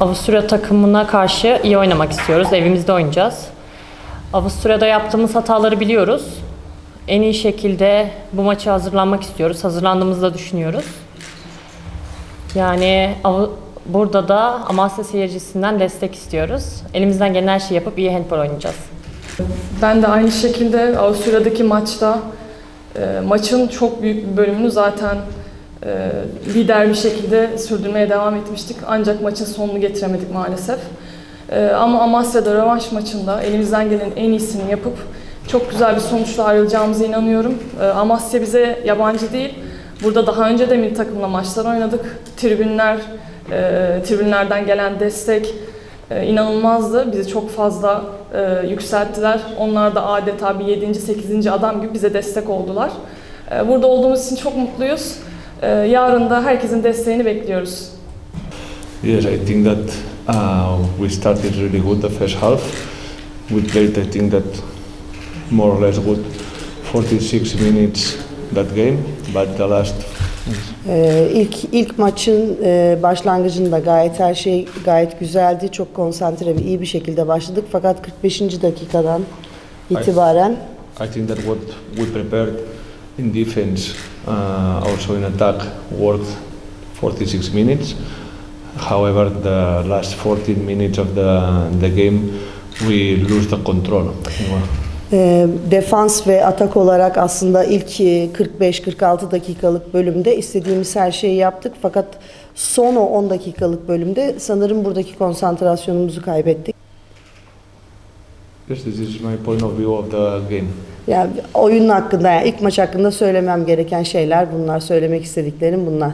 Avusturya takımına karşı iyi oynamak istiyoruz. Evimizde oynayacağız. Avusturya'da yaptığımız hataları biliyoruz. En iyi şekilde bu maça hazırlanmak istiyoruz. Hazırlandığımızı da düşünüyoruz. Yani burada da Amasya seyircisinden destek istiyoruz. Elimizden gelen her şeyi yapıp iyi handball oynayacağız. Ben de aynı şekilde Avusturya'daki maçta e, maçın çok büyük bir bölümünü zaten e, lider bir şekilde sürdürmeye devam etmiştik. Ancak maçın sonunu getiremedik maalesef. E, ama Amasya'da rövanş maçında elimizden gelen en iyisini yapıp çok güzel bir sonuçla ayrılacağımıza inanıyorum. E, Amasya bize yabancı değil. Burada daha önce de milli takımla maçlar oynadık. Tribünler, e, tribünlerden gelen destek, e, inanılmazdı. Bizi çok fazla e, yükselttiler. Onlar da adeta bir 7. 8. adam gibi bize destek oldular. E, burada olduğumuz için çok mutluyuz. E, yarın da herkesin desteğini bekliyoruz. Yes, I think that uh, we started really good the first half. We played, I think that more or less good 46 minutes that game, but the last Ee, ilk ilk maçın e, başlangıcında gayet her şey gayet güzeldi. Çok konsantre ve iyi bir şekilde başladık. Fakat 45. dakikadan itibaren I think that what we prepared in defense, uh, also in attack, worked 46 minutes. However, the last 14 minutes of the, the game, we lose the control. e, defans ve atak olarak aslında ilk e, 45-46 dakikalık bölümde istediğimiz her şeyi yaptık. Fakat son o 10 dakikalık bölümde sanırım buradaki konsantrasyonumuzu kaybettik. This is my point of view of the game. Yani oyunun hakkında, yani ilk maç hakkında söylemem gereken şeyler bunlar, söylemek istediklerim bunlar.